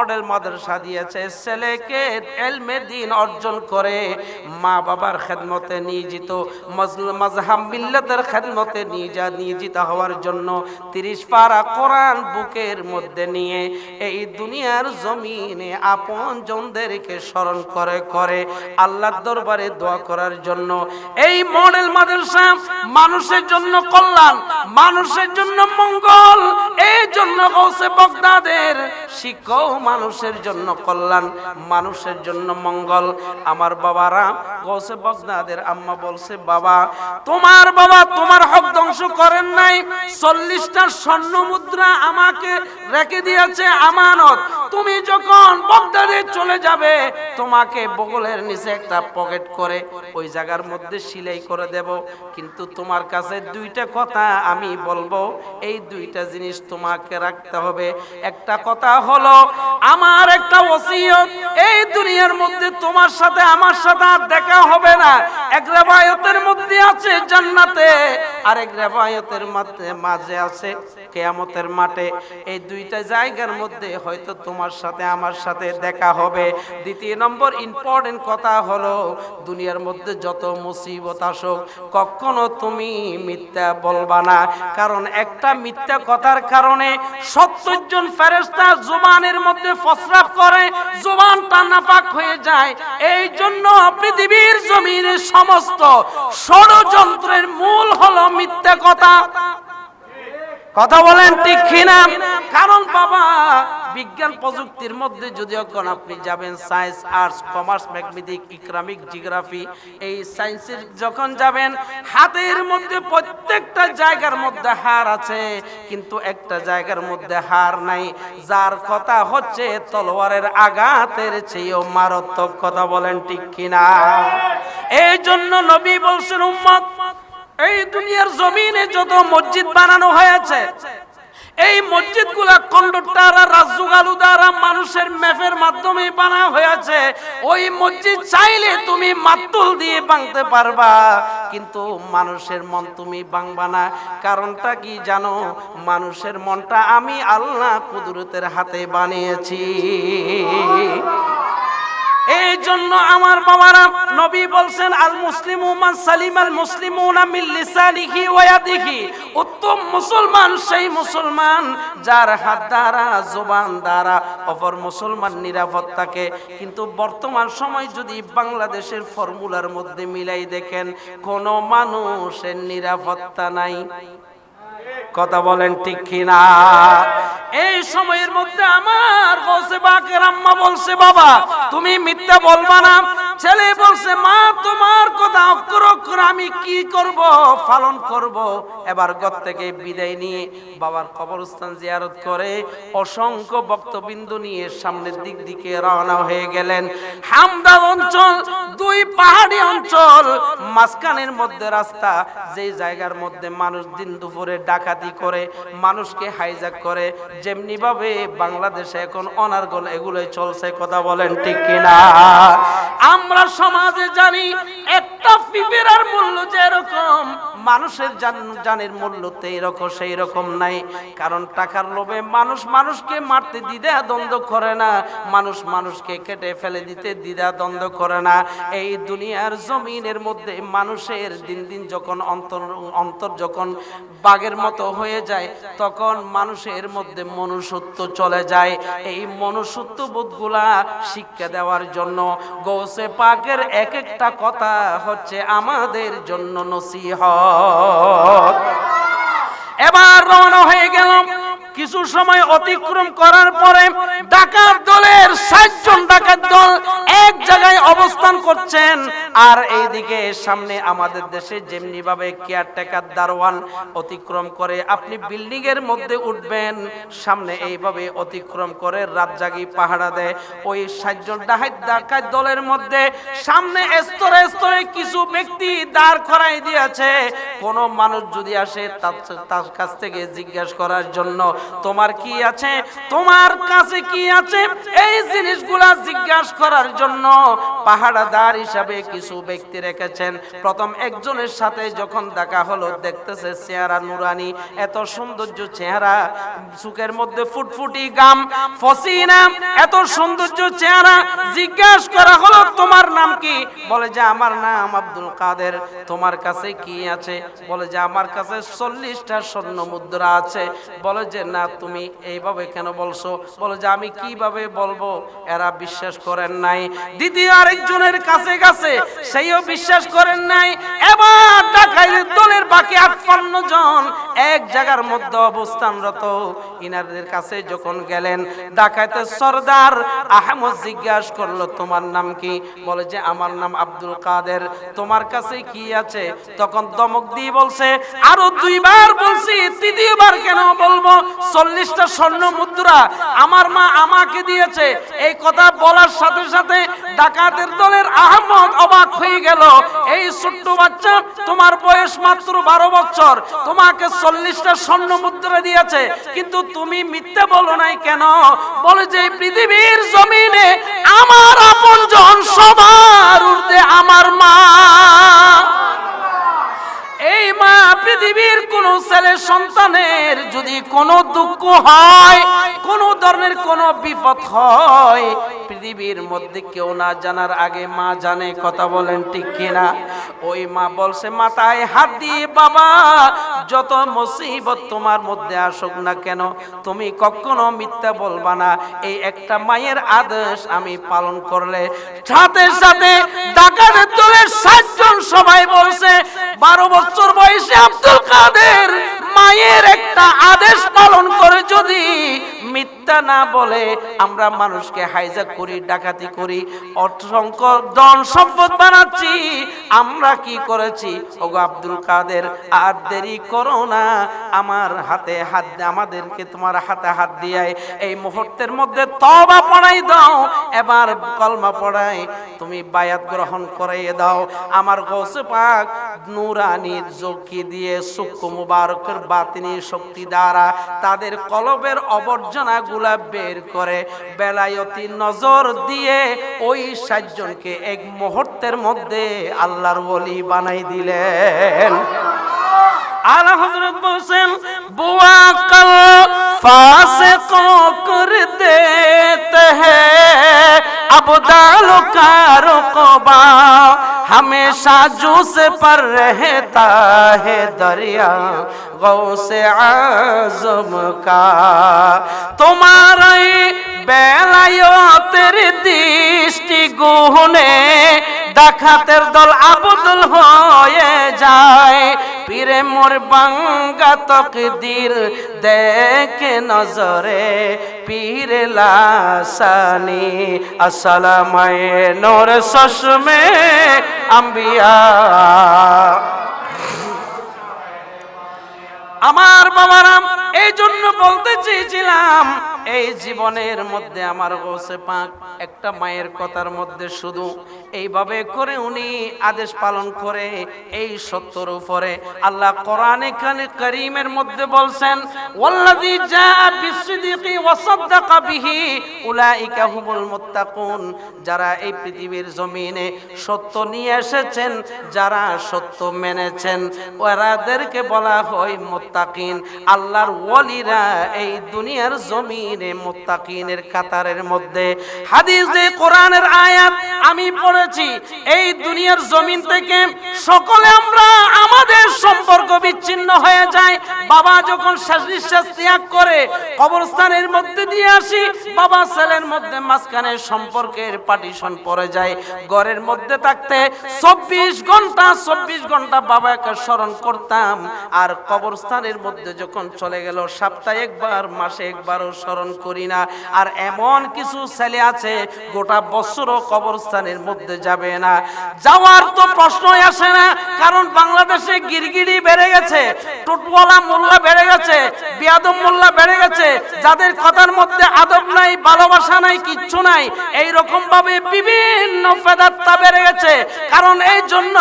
Model মাদ্রাসা দিয়েছে, ছেলেকে এলমে দিন অর্জন করে মা বাবার খেদমতে নিয়োজিত মাজহাব মিল্লাতের খেদমতে নিয়ে নিয়োজিত হওয়ার জন্য তিরিশ পারা কোরআন বুকের মধ্যে নিয়ে এই দুনিয়ার জমিনে আপন জনদেরকে স্মরণ করে করে আল্লাহর দরবারে দোয়া করার জন্য। এই মডেল মাদ্রাসা মানুষের জন্য কল্যাণ, মানুষের জন্য মঙ্গল এই জন্য গৌসে বগদাদের শিক্ষক মানুষের জন্য কল্যাণ, মানুষের জন্য মঙ্গল। আমার বাবারা গৌসে বগনাদের আম্মা বলছে, বাবা, তোমার বাবা তোমার হক ধ্বংস করেন নাই। চল্লিশটা স্বর্ণ মুদ্রা আমাকে রেখে দিয়েছে আমানত। তুমি যখন বগদাদে চলে যাবে, তোমাকে বগলের নিচে একটা পকেট করে ওই জায়গার মধ্যে সিলাই করে দেব। কিন্তু তোমার কাছে দুইটা কথা আমি বলব। এই দুইটা জিনিস তোমাকে রাখতে হবে। একটা কথা হলো, আমার একটা ওসিয়ত, এই দুনিয়ার মধ্যে তোমার সাথে আমার সাথে আর দেখা হবে না। এক রেবায়তের মধ্যে আছে জান্নাতে আর এক রেবায়তের মধ্যে মাঝে আছে কেয়ামতের মাঠে। এই দুইটা জায়গার মধ্যে হয়তো তোমার সাথে, আমার সাথে দেখা হবে। দ্বিতীয় নম্বর ইম্পর্টেন্ট কথা হলো, দুনিয়ার মধ্যে যত মুসিবত আসুক, কখনো তুমি মিথ্যা বলবা না। কারণ একটা মিথ্যা কথার কারণে সত্তর জন ফেরেস্তা জুবানের মধ্যে ফসরাপ করে, জুবানটা নাপাক হয়ে যায়। এই জন্য পৃথিবীর জমিনের সমস্ত ষড়যন্ত্রের মূল হলো মিথ্যা কথা। কথা বলেন ঠিক কিনা? কারণ বাবা বিজ্ঞান প্রযুক্তির মধ্যে যদি এখন আপনি যাবেন, science, arts, commerce mathematic economic, geography, এই সায়েন্সের যখন যাবেন, হাতের মধ্যে প্রত্যেকটা জায়গার মধ্যে হার আছে, কিন্তু একটা জায়গার মধ্যে হার নাই। যার কথা হচ্ছে, তলোয়ারের আঘাতের চেয়েও মারাত্মক কথা বলেন ঠিক কিনা? এই জন্য নবী বলছেন, উম্মত, এই দুনিয়ার জমিনে যত মসজিদ বানানো হয়েছে এই মসজিদগুলা কন্ডক্টর আর রাজুগালু দ্বারা মানুষের ম্যাপের মাধ্যমে বানা হয়েছে। ওই মসজিদ চাইলে তুমি মাতুল দিয়ে ভাঙতে পারবা, কিন্তু মানুষের মন তুমি ভাঙবা না। কারণটা কি জানো? মানুষের মনটা আমি আল্লাহ কুদরতের হাতে বানিয়েছি। এই জন্য আমার বাবারা নবী বলছেন আল মুসলিম মান সালিম আল মুসলিমুনা মিন লিসানিহি ওয়া ইয়াদিহি। উত্তম মুসলমান, সেই মুসলমান যার হাত দ্বারা, জবান দ্বারা অপর মুসলমান নিরাপদ থাকে। কিন্তু বর্তমান সময় যদি বাংলাদেশের ফর্মুলার মধ্যে মিলাই দেখেন, কোনো মানুষের নিরাপত্তা নাই। কথা বলেন ঠিক কিনা? এই সময়ের মধ্যে আমার গৌসে বাকের আম্মা বলছে, বাবা, তুমি মিথ্যা বলবা না। ছেলে বলছে, মা, তোমার কথা অক্ষর অক্ষর আমি কি করব, পালন করব? এবার ঘর থেকে বিদায় নিয়ে বাবার কবরস্থান জিয়ারত করে অসংখ্য বক্তবিন্দু নিয়ে সামনের দিক দিকে রওনা হয়ে গেলেন। হামদা অঞ্চল, দুই পাহাড়ি অঞ্চল, মাঝখানের মধ্যে রাস্তা যে জায়গার মধ্যে মানুষ দিন দুপুরে ডাকাতি করে, মানুষকে হাইজাক করে। যেমনি ভাবে বাংলাদেশে এখন অনার্গল এগুলোই চলছে, কথা বলেন ঠিক কিনা? আমরা সমাজে জানি একটা পিঁপড়ার মূল্য যে এরকম মানুষের জানের মূল্য তো এরকম সেই রকম নাই। কারণ টাকার লোভে মানুষ মানুষকে মারতে দ্বিধা দ্বন্দ্ব করে না। মানুষ মানুষকে কেটে ফেলে দিতে দ্বিধা দ্বন্দ্ব করে না। এই দুনিয়ার জমিনের মধ্যে মানুষের দিন দিন যখন অন্তর অন্তর যখন বাঘের মতো হয়ে যায়, তখন মানুষের মধ্যে মনুষ্যত্ব চলে যায়। এই মনুষ্যত্ব বোধগুলা শিক্ষা দেওয়ার জন্য গৌসে পাকের এক একটা কথা হচ্ছে, আমাদের জন্য নসিহত। এবার রওনা হয়ে গেলাম। কিছু সময় অতিক্রম করার পরে ডাকাত দলের ষাটজন ডাকাত দল এক জায়গায় অবস্থান করছেন। আর এইদিকে সামনে আমাদের দেশে যেমনি ভাবে কেয়ারটেকার দারোয়ান অতিক্রম করে, আপনি বিল্ডিং এর মধ্যে উঠবেন, সামনে এইভাবে অতিক্রম করে রাত জাগি পাহাড়া দেয়। ওই ষাটজন ডাকাত দলের মধ্যে সামনে স্তরে স্তরে কিছু ব্যক্তি দাঁড় করাই দিয়েছে। কোন মানুষ যদি আসে তার কাছ থেকে জিজ্ঞাসা করার জন্য তোমার কি আছে? তোমার কাছে কি আছে? এই জিনিসগুলা জিজ্ঞাসা করার জন্য পাহাড়াদার হিসাবে কিছু ব্যক্তি রেখেছেন। প্রথম একজনের সাথে যখন দেখা হলো, দেখতেছে চেহারা নুরানি, এত সৌন্দর্য চেহারা সুখের মধ্যে ফুটফুটি গাম, ফসিনা, এত সৌন্দর্য চেহারা, জিজ্ঞাসা করা হলো, তোমার নাম কি? বলে যে, আমার নাম আব্দুল কাদের, তোমার কাছে কি আছে? বলে যে, আমার কাছে চল্লিশটা স্বর্ণ মুদ্রা আছে। বলে যে, না, তুমি এইভাবে কেন বলছো? বলে যে, আমি কীভাবে বলব? এরা বিশ্বাস করেন নাই। দ্বিতীয় আরেকজনের কাছে কাছে সেইও বিশ্বাস করেন নাই। এবার দলের বাকি আটপান্ন জন এক জায়গার মধ্যে অবস্থানরত। ইনাদের কাছে যখন গেলেন ডাকাইতের সর্দার আহমদ জিজ্ঞাসা করল, তোমার নাম কি? বলে যে, আমার নাম আব্দুল কাদের। তোমার কাছে কি আছে? তখন দমক দিয়ে বলছে, আরও দুইবার বলছি, তৃতীয়বার কেন বলব? চল্লিশটা স্বর্ণ মুদ্রা আমার মা আমাকে দিয়েছে। এই কথা বলার সাথে সাথে ডাকাতের দলের আহমদ অবাক হয়ে গেল, এই ছোট্ট বাচ্চা, তোমার বয়স মাত্র বারো বছর। তোমাকে চল্লিশটা স্বর্ণ মুদ্রা দিয়েছে। কিন্তু তুমি মিথ্যে বলো নাই কেন? বলে যে পৃথিবীর জমিনে আমার আপন জন সবার উর্ধে আমার মা। এই মা পৃথিবীর কোন ছেলে সন্তানের যদি কোনো দুঃখ হয় কোন ধরনের কোনো বিপদ হয়, পৃথিবীর মধ্যে কেউ না জানার আগে মা জানে কথা বলেন ঠিক কিনা। ওই মা বলছে, মাথায় হাত দিয়ে বাবা, যত মুসিবত তোমার মধ্যে আসুক না কেন, তুমি কখনো মিথ্যা বলবা না। এই একটা মায়ের আদেশ আমি পালন করলে। সাথে সাথে ডাকাতের দলের সাতজন সবাই বলছে, বারো বছর বয়সে আব্দুল কাদের মায়ের একটা আদেশ পালন করে যদি মিথ্যা না বলে আমরা মানুষকে হাইজাক করি, ডাকাতি করি, অসংখ্য ধন সম্পদ বানাচ্ছি, আমরা কি করেছি? ওগো আব্দুল কাদের, আর দেরি করো না, আমার হাতে হাত আমাদেরকে তোমার হাতে হাত দিয়ে এই মুহূর্তের মধ্যে তবা পড়াই দাও, এবার কলমা পড়াই, তুমি বায়াত গ্রহণ করাইয়ে দাও। আমার গৌসে পাক নুরানি জকি দিয়ে সূক্ষ্ম মুবারকের বাতিনি শক্তি দ্বারা তাদের কলবের অজানা গুলা বের করে বেলায়তি নজর দিয়ে ওই সাতজনকে এক মুহূর্তের মধ্যে আল্লাহর বলি বানাই দিলেন। আল্লাহ हमेशा जूस पर रहता है दरिया गौ से आज़म का। तुम्हारा बेलायो तेरी दृष्टि गुहने ডাকাতের দল আবদুল হয়ে যায়। পীরে মোর বাঙ্গা তকদির দেখে নজরে। পীরে লাসানি, আসসালামায়ে নোর সসমে আম্বিয়া। আমার বাবারাম এই জন্য বলতে চেয়েছিলাম এই জীবনের মধ্যে আমার গোসে পাক একটা মায়ের কথার মধ্যে শুধু এইভাবে করে উনি আদেশ পালন করে এই সত্যর উপরে আল্লাহ কোরআনে কানে করিমের মধ্যে বলছেন, ওয়াল্লাযী জাআ বিসসিদিকি ওয়া সাদ্দাকা বিহি উলাইকা হুমুল মুত্তাকুন। যারা এই পৃথিবীর জমিনে সত্য নিয়ে এসেছেন, যারা সত্য মেনেছেন, ওরাদেরকে বলা হয় মুত্তাকিন। আল্লাহর ওয়ালিরা এই দুনিয়ার জমিনে মুত্তাকিনের কাতারের মধ্যে। হাদিস যে কোরআনের আয়াত আমি পড়েছি, এই দুনিয়ার জমিন থেকে সকলে আমরা আমাদের সম্পর্ক বিচ্ছিন্ন হয়ে যায়। বাবা যখন শেষ নিঃশ্বাস ত্যাগ করে কবরস্থানের মধ্যে দিয়ে আসি, বাবা ছেলের মধ্যে মাঝখানে সম্পর্কের পার্টিশন পড়ে যায়। ঘরের মধ্যে থাকতে চব্বিশ ঘণ্টা চব্বিশ ঘণ্টা বাবাকে স্মরণ করতাম। আর কবরস্থানের মধ্যে যখন চলে গেল, সপ্তাহে একবার, মাসে একবারও স্মরণ করি না। আর এমন কিছু ছেলে আছে, গোটা বছরও কবরস্থানের মধ্যে যাবে না। যাওয়ার তো প্রশ্নই আসে না, কারণ বাংলাদেশে গিরগিরি বেড়ে গেছে, টুটওয়ালা মোল্লা বেড়ে গেছে, বিয়াদব মোল্লা বেড়ে গেছে, যাদের কথার মধ্যে আদব নাই, ভালোবাসা নাই, কিচ্ছু নাই এই রকম ভাবে বিভিন্ন ফেদাত্তা বেড়ে গেছে। কারণ এই জন্য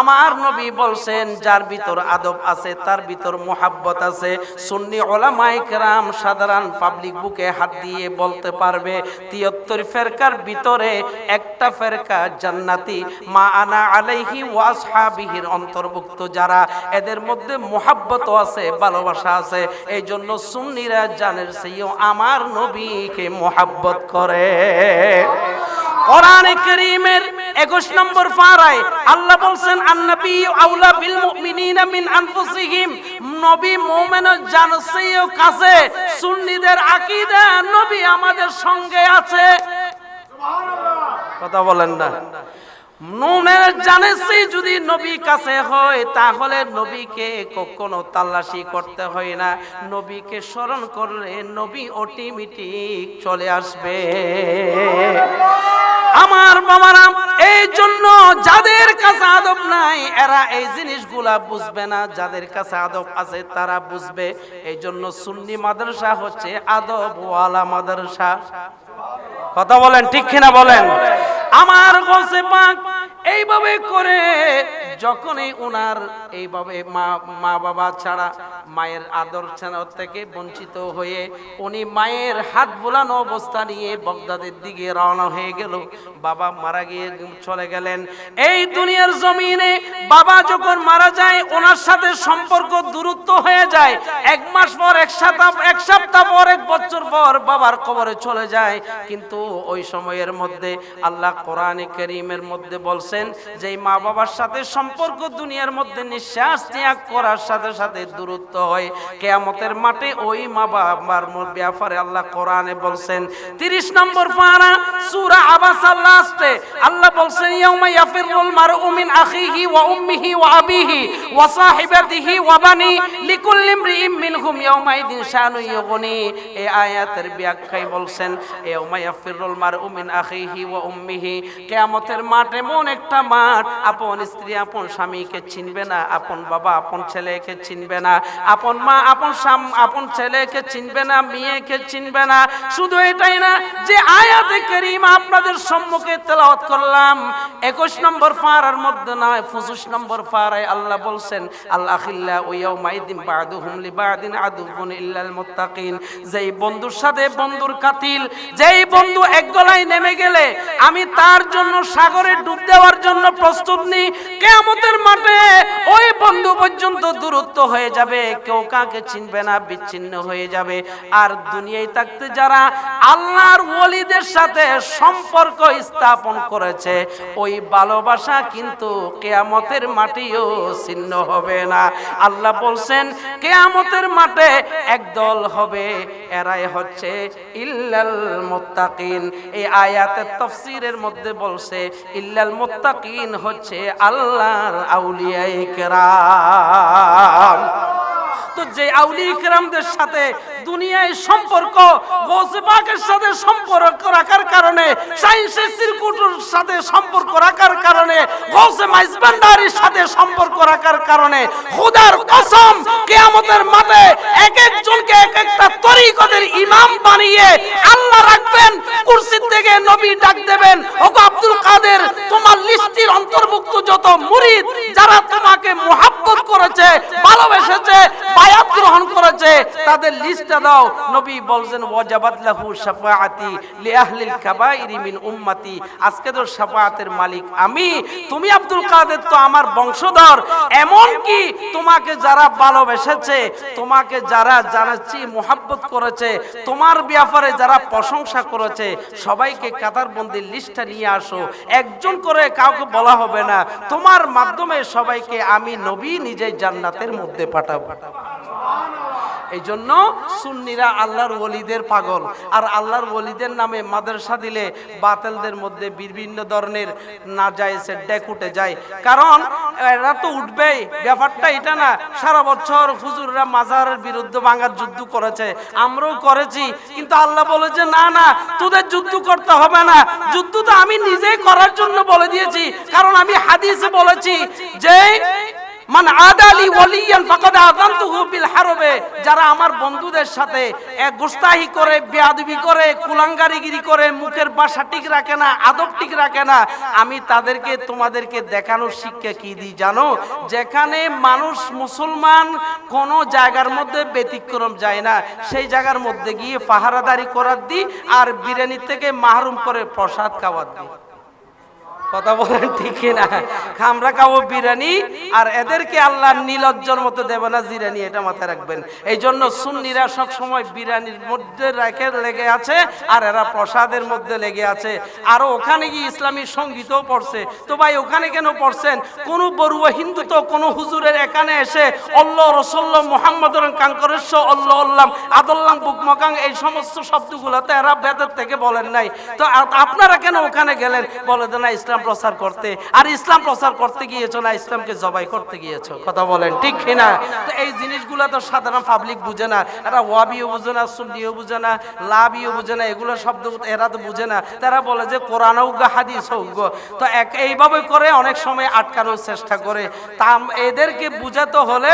আমার নবী বলছেন, যার ভিতর আদব আছে, তার ভিতর মোহাব্বত আছে। সুন্নি ওলামাই কেরাম সাধারণ পাবলিক বুকে হাত দিয়ে বলতে পারবে, তিয়াত্তর ফেরকার ভিতরে একটা ফেরকা জান্নাতি। মা আনা আলাইহি ওয়াসহাবিহির অন্তর্ভুক্ত যারা। এদের মধ্যে মোহাব্বত আছে, ভালোবাসা আছে। এই জন্য সুন্নিরা জানের সেইও আমার নবীকে মোহাব্বত করে। কোরআনে করিমের 21 নম্বর পারায় আল্লাহ বলছেন, আন্নবী আউলা বিল মুমিনিনা মিন আনফুসিহিম। নবী মুমিনের জানসেও কাছে সুন্নিদের আকিদা নবী আমাদের সঙ্গে আছে। কথা বলেন না। নুনের জানেছি যদি নবী কাছে হয়, তাহলে নবীকে কখনো তাল্লাশি করতে হয় না। নবীকে স্মরণ করলে নবী অটোমেটিক চলে আসবে। আমার বাবারা, এই জন্য যাদের কাছে আদব নাই, এরা এই জিনিসগুলা বুঝবে না। যাদের কাছে আদব আছে, তারা বুঝবে। এই জন্য সুন্নি মাদ্রাসা হচ্ছে আদব ওয়ালা মাদ্রাসা। কথা বলেন, ঠিক কিনা বলেন? আমার গোসে পাক এইভাবে করে যখনই ওনার এইভাবে মা মা বাবা ছাড়া মায়ের আদর ছাড়া থেকে বঞ্চিত হয়ে উনি মায়ের হাত বোলানো অবস্থা নিয়ে বগদাদের দিকে রওনা হয়ে গেল। বাবা মারা গিয়ে চলে গেলেন। এই দুনিয়ার জমিনে বাবা যখন মারা যায় ওনার সাথে সম্পর্ক দূরত্ব হয়ে যায়। এক মাস পর, এক সপ্তাহ এক সপ্তাহ পর, এক বছর পর বাবার কবরে চলে যায়। কিন্তু ওই সময়ের মধ্যে আল্লাহ কোরআনে করিমের মধ্যে বলছেন যে মা বাবার সাথে সম্পর্ক দুনিয়ার মধ্যে নিঃশ্বাস ত্যাগ করার সাথে সাথে দূরত্ব হয়। কেয়ামতের মাঠে ওই মা বাবার ব্যাপারে আল্লাহ কোরআনে বলছেন 30 নম্বর পারা, সূরা আবাস আল্লাহ বলছেন ইয়াফিরুল মারউ মিন আখিহি ওয়া উম্মিহি ওয়া আবিহি ওয়া সাহিবাতিহি ওয়া বানি লিকুল্লি ইমরিইম মিনহুম শানু এই আয়াতের ব্যাখ্যায় বলছেন আখিহি ওয়া উম্মিহি, কিয়ামতের মাঠ এমন একটা মাঠ, আপন স্ত্রী, আপন স্বামীকে চিনবে না, আপন বাবা, আপন ছেলেকে চিনবে না, আপন মা, আপন আপন ছেলেকে চিনবে না, মেয়েকে চিনবে না। শুধু এটাই না, যে আয়াতে করিম আপনাদের সম্মুখে তেলাওয়াত করলাম 21 নম্বর পারার মধ্যে নয় 25 নম্বর পারায় আল্লাহ বলছেন আল্লাহ আমি তার জন্য সাগরে ডুব দেওয়ার জন্য প্রস্তুত নিই কেয়ামতের মাঠে ওই বন্ধু পর্যন্ত দূরত্ব হয়ে যাবে। কেউ কাকে চিনবে না, বিচ্ছিন্ন হয়ে যাবে। আর দুনিয়ায় থাকতে যারা আল্লাহর ওলিদের সাথে সম্পর্ক স্থাপন করেছে, ওই ভালোবাসা কিন্তু কেয়ামতের মাটিও ছিন্ন হবে না। আল্লাহ বলছেন, কেয়ামতের মাঠে একদল হবে, এরাই হচ্ছে ইল্লাল মুত্তাকিন। এই আয়াতের তফসিরের মধ্যে বলছে, ইল্লাল মুত্তাকিন হচ্ছে আল্লাহর আউলিয়াই কেরাম। তো যে আউলি কেরামদের সাথে দুনিয়ায় সম্পর্ক গৌসে সাথে সম্পর্ক রাখার কারণে, সাইন্সের সিরকুটের সাথে সম্পর্ক রাখার কারণে গৌসে মাইজবান্ডারির সাথে সম্পর্ক রাখার কারণে, খুদার কসম কিয়ামতের মাঠে এক একজনকে এক একটা তরিকতের ইমাম বানিয়ে আল্লাহ রাখবেন, কুরসির থেকে নবী ডাক দেবেন, ওগো আব্দুল কাদের, তোমার লিস্টির অন্তর্ভুক্ত যত মুরিদ, যারা তোমাকে মোহাব্বত করেছে, ভালোবেসেছে বায়াত গ্রহণ করেছে। তাদের লিস্টটা দাও। নবী বলছেন, ওয়াজাবাত লাহু শাফাআতি লিআহলিল কাবাইরি মিন উম্মতি। আজকে তো শাফাআতের মালিক আমি। তুমি আব্দুল কাদের তো আমার বংশধর। এমন কি তোমাকে যারা ভালোবেসেছে, তোমাকে যারা জানাচ্ছি মোহাব্বত করেছে, তোমার ব্যাপারে যারা প্রশংসা করেছে, সবাইকে কাতারবন্দির লিস্টটা নিয়ে আসো। একজন করে কাউকে বলা হবে না। তোমার মাধ্যমে সবাইকে আমি নবী নিজেই জান্নাতের মধ্যে পাঠাবো। এই জন্য সুন্নিরা আল্লাহর ওলিদের পাগল। আর আল্লাহর ওলিদের নামে মাদ্রাসা দিলে বাতেলদের মধ্যে বিভিন্ন ধরনের না যায় সে ডেক উঠে যায়। কারণ এরা তো উঠবেই, ব্যাপারটা এটা না। সারা বছর হুজুররা মাজারের বিরুদ্ধে ভাঙার যুদ্ধ করেছে। আমরাও করেছি, কিন্তু আল্লাহ বলেছে না না, তোদের যুদ্ধ করতে হবে না। যুদ্ধ তো আমি নিজেই করার জন্য বলে দিয়েছি। কারণ আমি হাদিসে বলেছি যে মান আদালি ওয়ালিয়ান ফাকাদ বিল হারবে, যারা আমার বন্ধুদের সাথে গোস্তাহি করে, বেয়াদবি করে, কুলাঙ্গারিগিরি করে, মুখের বাসা ঠিক রাখে না, আদব ঠিক রাখে না, আমি তাদেরকে, তোমাদেরকে দেখানোর শিক্ষা কি দিই জানো? যেখানে মানুষ মুসলমান কোন জায়গার মধ্যে ব্যতিক্রম যায় না, সেই জায়গার মধ্যে গিয়ে পাহারাদারি করার দিই, আর বিরিয়ানি থেকে মাহরুম করে প্রসাদ খাওয়ার দিই। কথা বলেন ঠিক না আমরা খাব বিরিয়ানি, আর এদেরকে আল্লাহ নীলজ্জর মতো দেবে না জিরানি, এটা মাথায় রাখবেন। এই জন্য সুন্নিরা সব সময় বিরিয়ানির মধ্যে রেখে লেগে আছে, আর এরা প্রসাদের মধ্যে লেগে আছে। আরও ওখানে গিয়ে ইসলামী সঙ্গীতও পড়ছে। তো ভাই, ওখানে কেন পড়ছেন? কোন বড়ুয়া হিন্দু তো, কোনো হুজুরের এখানে এসে অল্লাহ রসল্ল মোহাম্মদ কাঙ্করেশ্ব অল্লাহ আল্লাম আদল্লাম, বুকমকাং, এই সমস্ত শব্দগুলো তো এরা বেদের থেকে বলেন নাই। তো আপনারা কেন ওখানে গেলেন? বলে দেন ইসলাম প্রচার করতে, আর ইসলাম প্রচার করতে গিয়েছো না, ইসলামকে জবাই করতে গিয়েছো? কথা বলেন, ঠিক কিনা? তো এই জিনিসগুলো তো সাধারণ পাবলিক বুঝে না। এরা ওয়াবিও বুঝে না, সুন্নিও বুঝে না লাভিও বুঝে না, এগুলো শব্দ এরা তো বুঝে না। তারা বলে যে কোরআন হোক হাদিস হোক তো এক এইভাবে করে অনেক সময় আটকানোর চেষ্টা করে। তা এদেরকে বুঝাতে হলে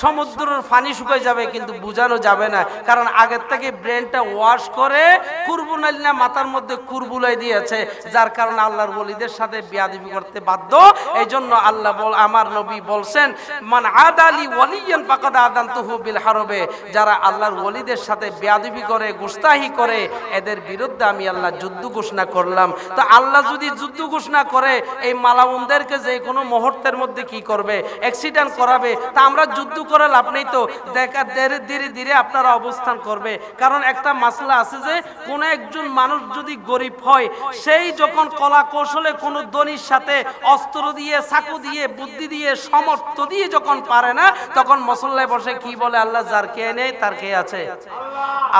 সমুদ্রের পানি শুকিয়ে যাবে, কিন্তু বুঝানো যাবে না। কারণ আগের থেকে ব্রেনটা ওয়াশ করে কুরবুনালিনা মাথার মধ্যে কুরবুলাই দিয়েছে, যার কারণে আল্লাহর ওলিদের সাথে বিয়াদবি করতে বাধ্য। এই জন্য আল্লাহ বল, আমার নবী বলছেন, মান আদালি ওয়ালিয়ান ফাকাদ আদানতুহু বিল হারবে। যারা আল্লাহর ওলিদের সাথে বিয়াদবি করে, গুস্তাহি করে, এদের বিরুদ্ধে আমি আল্লাহ যুদ্ধ ঘোষণা করলাম। তো আল্লাহ যদি যুদ্ধ ঘোষণা করে, এই মালাউনদেরকে যে কোনো মুহূর্তের মধ্যে কি করবে? অ্যাক্সিডেন্ট করাবে? তা আমরা যুদ্ধ করে লাভ নেই তো। দেখা, ধীরে ধীরে ধীরে আপনারা অবস্থান করবে। কারণ একটা মাসলা আছে যে, কোনো একজন মানুষ যদি গরিব হয়, সেই যখন কলা কৌশলে কোনো ধনির সাথে অস্ত্র দিয়ে, চাকু দিয়ে, বুদ্ধি দিয়ে সমর্থ দিয়ে যখন পারে না, তখন মসল্লায় বসে কি বলে, আল্লাহ যার কে নেই, তার কে আছে।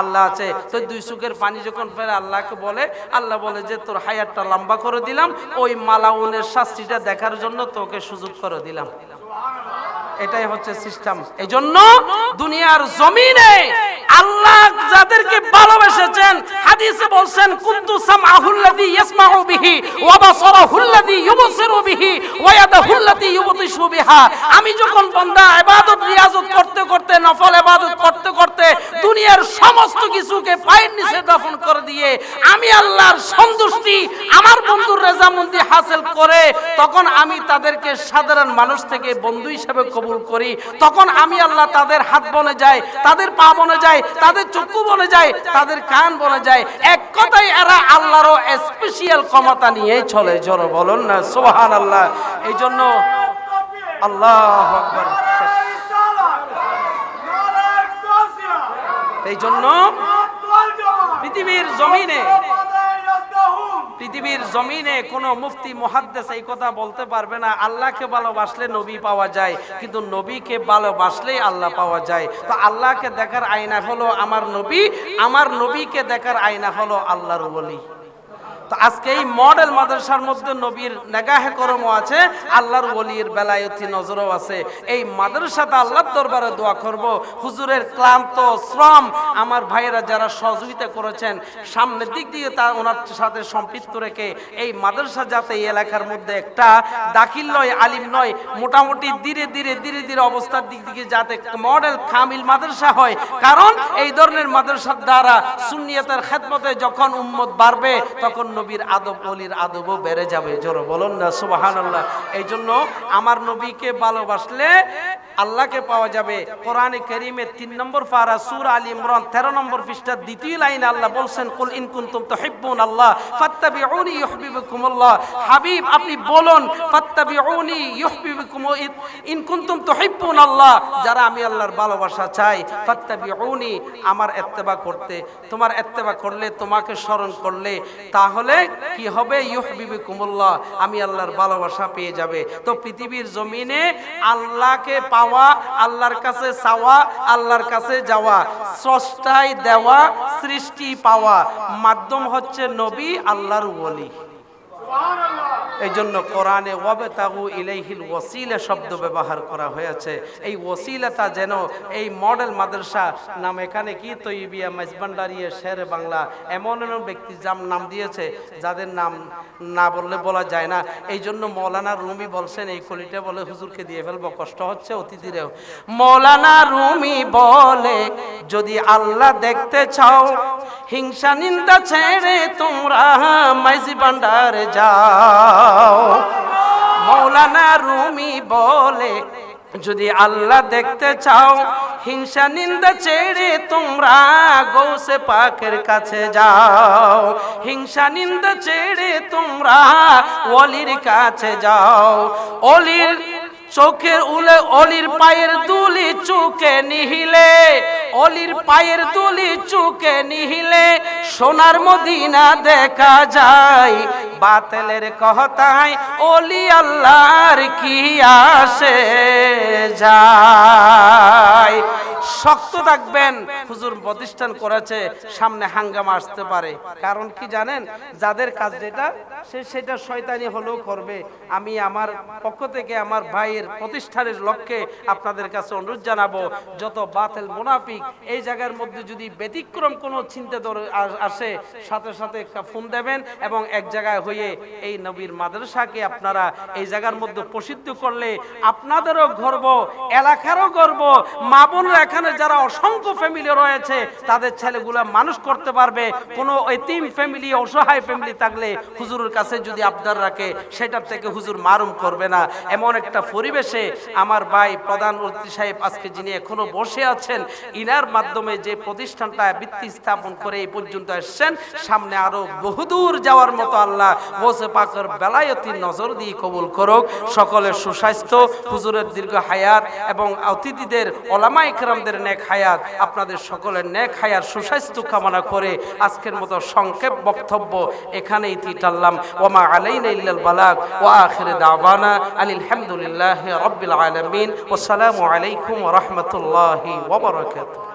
আল্লাহ আছে। তো দুই চোখের পানি যখন ফেলে, আল্লাহকে বলে, আল্লাহ বলে যে, তোর হায়ারটা লম্বা করে দিলাম। ওই মালাউনের শাস্তিটা দেখার জন্য তোকে সুযোগ করে দিলাম। এটাই হচ্ছে সিস্টেম। এই জন্য দুনিয়ার জমিনে আল্লাহ যাদেরকে ভালোবেসেছেন, হাদিসে বলছেন, কুনতু সামআহুল্লাযী ইয়াসমাউ বিহি ওয়া বাসারাহুল্লাযী ইউবসিরু বিহি ওয়া ইয়াদাহুল্লাযী ইউবতিশু বিহা। আমি যখন বান্দা ইবাদত, রিয়াজত করতে করতে, নফল ইবাদত করতে করতে দুনিয়ার সমস্ত কিছুকে পায়ের নিচে দফন করে দিয়ে আমি আল্লাহর সন্তুষ্টি, আমার বন্ধুর রেজামন্দি হাসিল করে তখন আমি তাদেরকে সাধারণ মানুষ থেকে বন্ধু হিসেবে কবুল করি। তখন আমি আল্লাহ তাদের হাত বনে যায় তাদের পা বনে যায় তাদের চক্ষু বনে যায় তাদের কান বনে যায় এক কথায় এরা আল্লাহরও স্পেশিয়াল ক্ষমতা নিয়ে চলে। জোর বলুন না সোহান আল্লাহ এই জন্য আল্লাহ আকবার। এই জন্য পৃথিবীর জমিনে পৃথিবীর জমিনে কোন মুফতি, মহাদ্দেস এই কথা বলতে পারবে না, আল্লাহকে ভালোবাসলে নবী পাওয়া যায়, কিন্তু নবীকে ভালোবাসলেই আল্লাহ পাওয়া যায়। তো আল্লাহকে দেখার আয়না হলো আমার নবী, আমার নবীকে দেখার আয়না হলো আল্লাহর ওলি। তো আজকে এই মডেল মাদ্রাসার মধ্যে নবীর নেগাহে করমও আছে, আল্লাহর ওলির বেলায়তি নজরও আছে। এই মাদ্রাসাতে দরবারে দোয়া করব। হুজুরের ক্লান্ত শ্রম, আমার ভাইয়েরা যারা সহযোগিতা করেছেন, সামনের দিক দিয়ে তা ওনার সাথে সম্পৃক্ত রেখে এই মাদ্রাসা যাতে এই এলাকার মধ্যে একটা দাখিল নয়, আলিম নয়, মোটামুটি ধীরে ধীরে ধীরে ধীরে অবস্থার দিক থেকে যাতে মডেল কামিল মাদ্রাসা হয়। কারণ এই ধরনের মাদ্রাসার দ্বারা সুন্নিয়তের খেদমতে যখন উম্মত বাড়বে, তখন নবীর আদব, অলির আদবও বেড়ে যাবে। জোর বলুন না সুবাহান আল্লাহ এই জন্য আমার নবীকে ভালোবাসলে আল্লাহকে পাওয়া যাবে। কোরআনে করিমে তিন নম্বর পারা সুর আলী ইমরান তেরো নম্বর পৃষ্ঠা দ্বিতীয় লাইন আল্লাহ বলছেন, কুল ইন কুনতুম তুহিব্বুন আল্লাহ ফাত্তাবিউনি ইউহিব্বুকুমুল্লাহ। হাবিব, আপনি বলুন, ফাত্তাবিউনি ইউহিব্বুকুম ইন কুনতুম তুহিব্বুন আল্লাহ যারা আমি আল্লাহর ভালোবাসা চাই, ফাত্তাবিউনি আমার ইত্তেবা করতে। তোমার ইত্তেবা করলে, তোমাকে স্মরণ করলে, তাহলে কি হবে? ইউহিব্বুকুমুল্লাহ, আমি আল্লাহর ভালোবাসা পেয়ে যাবে। তো পৃথিবীর জমিনে আল্লাহকে পাওয়া আল্লাহর কাছে চাওয়া, আল্লাহর কাছে যাওয়া। স্রষ্টায় দেওয়া, সৃষ্টি পাওয়া। মাধ্যম হচ্ছে নবী, আল্লাহর ওলি। এই জন্য কোরআনে ওয়াবে তাগু ইলাইহিল ওসিলা শব্দ ব্যবহার করা হয়েছে। এই ওসিলাটা যেন এই মডেল মাদ্রাসা নাম এখানে কি তৈবিয়া মেজবান্ডারিয়া শের বাংলা এমন এমন ব্যক্তি যার নাম দিয়েছে, যাদের নাম না বললে বলা যায় না। এই জন্য মৌলানা রুমি বলছেন, এই কলিটা বলে হুজুরকে দিয়ে ফেলব, কষ্ট হচ্ছে অতিথিরেও মৌলানা রুমি বলে, যদি আল্লাহ দেখতে চাও, হিংসা নিন্দা ছেড়ে তোমরা মাইজি ভান্ডারে যাও। মৌলানা রুমি বলে, যদি আল্লাহ দেখতে চাও, হিংসা নিন্দা ছেড়ে তোমরা গৌসে পাকের কাছে যাও। হিংসা নিন্দা ছেড়ে তোমরা অলির কাছে যাও। অলির চোখের উলে অলির পায়ের তুলি চুকে নিহিলে, অলির পায়ের তুলি চুকে নিহিলে, সোনার মদিনা দেখা যায়। বাতেলের কহতায় অলি আল্লাহর কি আসে যায়? শক্ত থাকবেন। হুজুর প্রতিষ্ঠান করেছে, সামনে হাঙ্গামা আসতে পারে। কারণ কি জানেন? যাদের কাজ যেটা, সে সেটা শয়তানি হলেও করবে। আমি আমার পক্ষ থেকে আমার ভাইয়ের প্রতিষ্ঠানের লক্ষ্যে আপনাদের কাছে অনুরোধ জানাব, যত বাতেল মুনাফিক এই জায়গার মধ্যে যদি ব্যতিক্রম কোনো চিন্তা ধরে আসে সাথে সাথে ফোন দেবেন এবং এক জায়গায় হয়ে এই নবীর মাদ্রাসাকে আপনারা এই জায়গার মধ্যে প্রসিদ্ধ করলে আপনাদেরও গর্ব, এলাকারও গর্ব, মা বোনরা এখানে যারা অসংখ্য ফ্যামিলি রয়েছে, তাদের ছেলেগুলা মানুষ করতে পারবে। কোনো এতিম ফ্যামিলি অসহায় ফ্যামিলি থাকলে হুজুরের কাছে যদি আবদার রাখে, সেটার থেকে হুজুর মারুম করবে না। এমন একটা পরিবেশে আমার ভাই প্রধান অতিথি সাহেব আজকে যিনি এখনও বসে আছেন, ইনার মাধ্যমে যে প্রতিষ্ঠানটা ভিত্তি স্থাপন করে এই পর্যন্ত এসছেন, সামনে আরও বহুদূর যাওয়ার মতো আল্লাহ বসে পাকের বেলায়তির নজর দিয়ে কবুল করুক। সকলের সুস্বাস্থ্য, হুজুরের দীর্ঘ হায়াত এবং অতিথিদের ওলামা ইকরামদের নেক হায়াত, আপনাদের সকলের নেক হায়াত, সুস্বাস্থ্য কামনা করে আজকের মতো সংক্ষেপ বক্তব্য এখানেই তিটাল্লাম ওমা আলাইনা ইল্লাল বালাগ, ওয়া আখির দাওয়ানা আনিল হামদুলিল্লাহি রাব্বিল আলামিন আলাইকুম ওয়া রাহমাতুল্লাহি ওয়া বারাকাতুহু।